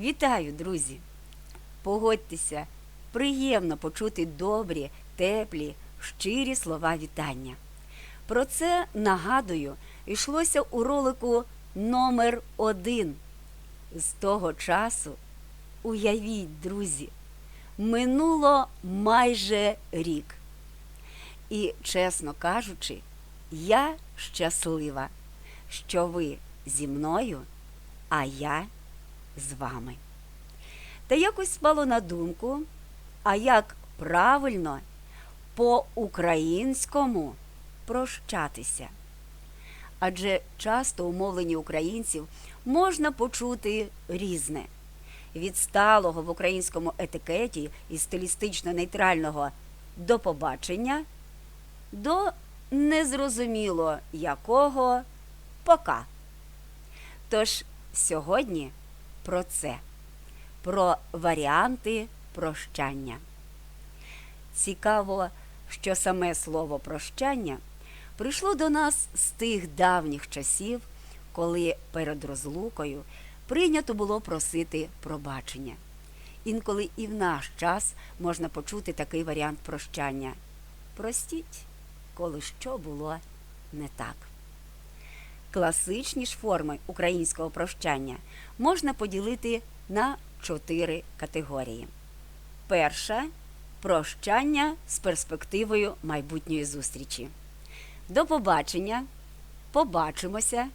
Вітаю, друзі! Погодьтеся, приємно почути добрі, теплі, щирі слова вітання. Про це нагадую, йшлося у ролику номер один. З того часу, уявіть, друзі, минуло майже рік. І, чесно кажучи, я щаслива, що ви зі мною, а я з вами. Та якось спало на думку, а як правильно по-українському прощатися. Адже часто у мовленні українців можна почути різне. Від сталого в українському етикеті і стилістично нейтрального до побачення до незрозуміло якого пока. Тож сьогодні про це, про варіанти прощання. Цікаво, що саме слово прощання прийшло до нас з тих давніх часів, коли перед розлукою прийнято було просити пробачення. Інколи і в наш час можна почути такий варіант прощання. Простіть, коли що було не так. Класичні ж форми українського прощання можна поділити на чотири категорії. Перша прощання з перспективою майбутньої зустрічі. До побачення, побачимося,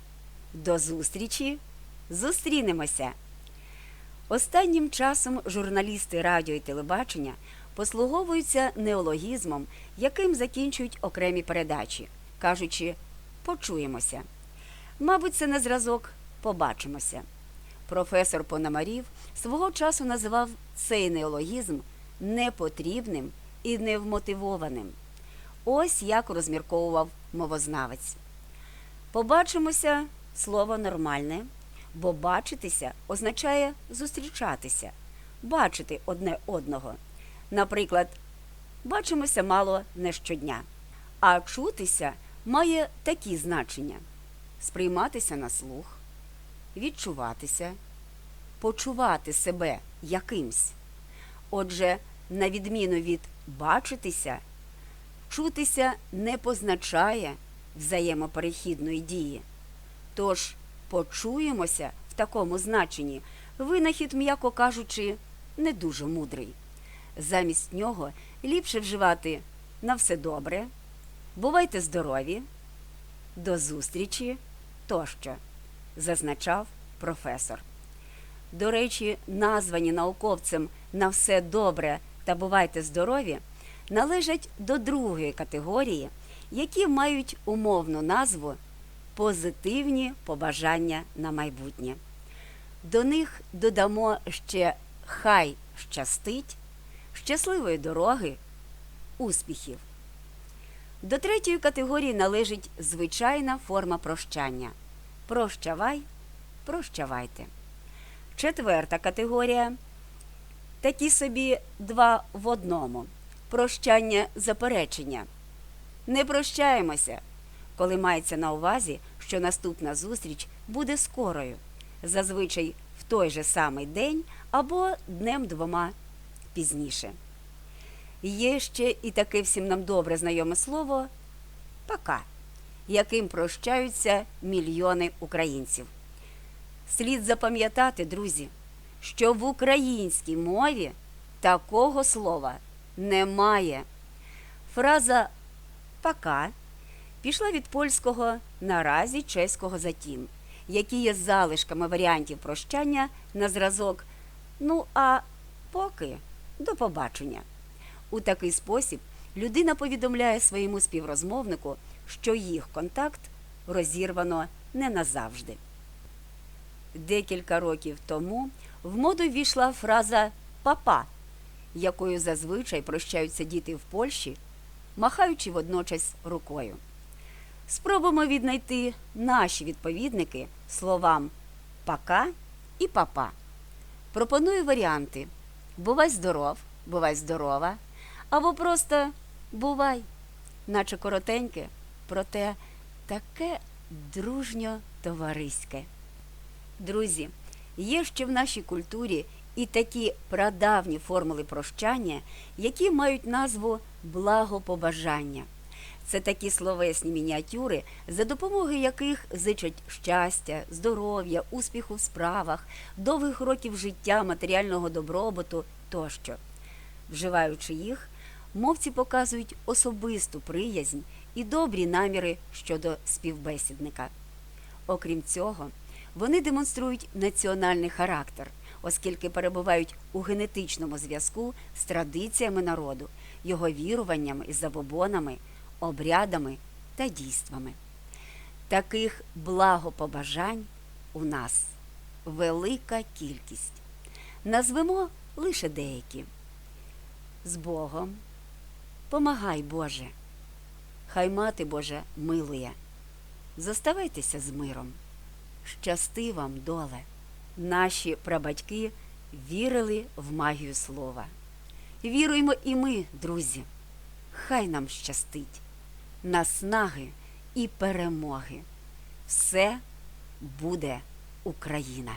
до зустрічі, зустрінемося. Останнім часом журналісти радіо і телебачення послуговуються неологізмом, яким закінчують окремі передачі, кажучи почуємося. Мабуть, це на зразок побачимося. Професор Пономарів свого часу називав цей неологізм непотрібним і невмотивованим. Ось як розмірковував мовознавець. Побачимося слово нормальне, бо бачитися означає зустрічатися, бачити одне одного. Наприклад, бачимося мало не щодня, а чутися має такі значення: сприйматися на слух, відчуватися, почувати себе якимсь. Отже, на відміну від бачитися, чутися не позначає взаємоперехідної дії. Тож почуємося в такому значенні, винахід, м'яко кажучи, не дуже мудрий. Замість нього ліпше вживати на все добре, бувайте здорові, до зустрічі тощо, зазначав професор. До речі, названі науковцем на все добре та бувайте здорові належать до другої категорії, які мають умовну назву позитивні побажання на майбутнє. До них додамо ще хай щастить, щасливої дороги, успіхів. До третьої категорії належить звичайна форма прощання. Прощавай, прощавайте. Четверта категорія такі собі два в одному. Прощання заперечення. Не прощаємося, коли мається на увазі, що наступна зустріч буде скорою, зазвичай в той же самий день або днем двома пізніше. Є ще і таке всім нам добре знайоме слово пока, яким прощаються мільйони українців. Слід запам'ятати, друзі, що в українській мові такого слова немає. Фраза пока пішла від польського наразі чеського затім, які є залишками варіантів прощання на зразок. Ну а поки до побачення. У такий спосіб людина повідомляє своєму співрозмовнику, що їх контакт розірвано не назавжди. Декілька років тому в моду ввійшла фраза папа, якою зазвичай прощаються діти в Польщі, махаючи водночас рукою. Спробуємо віднайти наші відповідники словам пака і папа. Пропоную варіанти: бувай здоров, бувай здорова, або просто бувай, наче коротеньке, проте таке дружньо товариське. Друзі, Є ще в нашій культурі і такі прадавні формули прощання, які мають назву благопобажання. Це такі словесні мініатюри, за допомогою яких зичать щастя, здоров'я, успіху в справах, довгих років життя, матеріального добробуту тощо. Вживаючи їх, мовці показують особисту приязнь і добрі наміри щодо співбесідника. Окрім цього, вони демонструють національний характер, оскільки перебувають у генетичному зв'язку з традиціями народу, його віруваннями і забобонами, обрядами та дійствами. Таких благопобажань у нас велика кількість. Назвемо лише деякі. З Богом, помагай Боже, хай мати Божа милує. Зоставайтеся з миром. Щасти вам доле. Наші прабатьки вірили в магію слова. Віруємо і ми, друзі. Хай нам щастить, наснаги і перемоги. Все буде Україна.